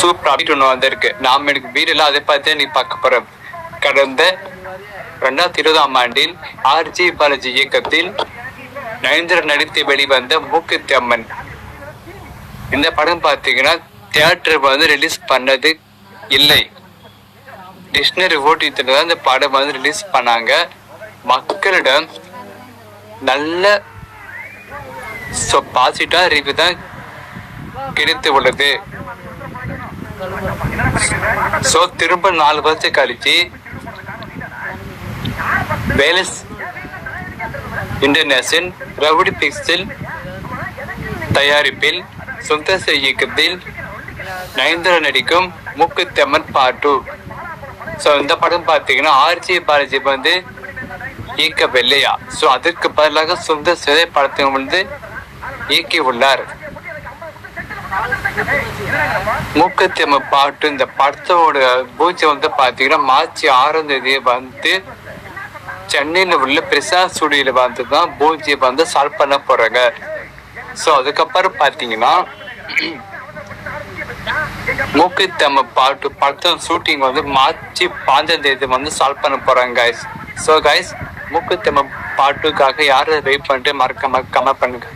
Super அப்படின்னு ஒன்று வந்திருக்கு. நாம் எனக்கு வீடியோல அதை பார்த்து நீ பார்க்க போற. கடந்த ரெண்டாயிரத்தி இருபதாம் ஆண்டில் ஆர்ஜி பாலாஜி இயக்கத்தில் நயன்தரன் நடித்து வெளிவந்த மூக்குத்தி அம்மன். இந்த படம் பார்த்தீங்கன்னா தியேட்டர் வந்து ரிலீஸ் பண்ணது இல்லை. டிக்ஷனரி ஓட்டியத்தில் தான் இந்த படம் வந்து ரிலீஸ் பண்ணாங்க. மக்களிடம் நல்ல ஸோ பாசிட்டிவாக ரிவ்யூ தான் கிடைத்து உள்ளது. ஸோ திரும்ப நாலு வருஷம் கழிச்சு வேலஸ் இன்டர்நேஷன் ரவுடி பிக்ஸில் தயாரிப்பில் சுந்தர் சி இயக்கத்தில் நயன்தாரா நடிக்கும் மூக்குத்தம்மன் பாட்டு ஸோ இந்த படம் பார்த்தீங்கன்னா ஆர்ஜி பாலாஜி வந்து இயக்கவில்லையா? ஸோ அதற்கு பதிலாக சுந்தர் சிதை படத்தை வந்து இயக்கி உள்ளார் மூக்கத்தியம்ம பாட்டு இந்த படத்தோட பூஜை வந்து பார்த்தீங்கன்னா மார்ச் ஆறாம் தேதி வந்து சென்னையில் உள்ள பிரசாத் ஸ்டுடியோல வந்து தான் பூஜையை வந்து சால்வ் பண்ண போறாங்க. ஸோ அதுக்கப்புறம் பார்த்தீங்கன்னா மூக்குத்தம்ம பாட்டு படத்தோட ஷூட்டிங் வந்து மார்ச் பாஞ்சாம் தேதி வந்து சால்வ் பண்ண போறாங்க கைஸ் ஸோ கைஸ் மூக்குத்தம்ம பாட்டுக்காக யாரும் வெயிட் பண்ணிட்டு மறக்காம கமெண்ட் பண்ணுங்க.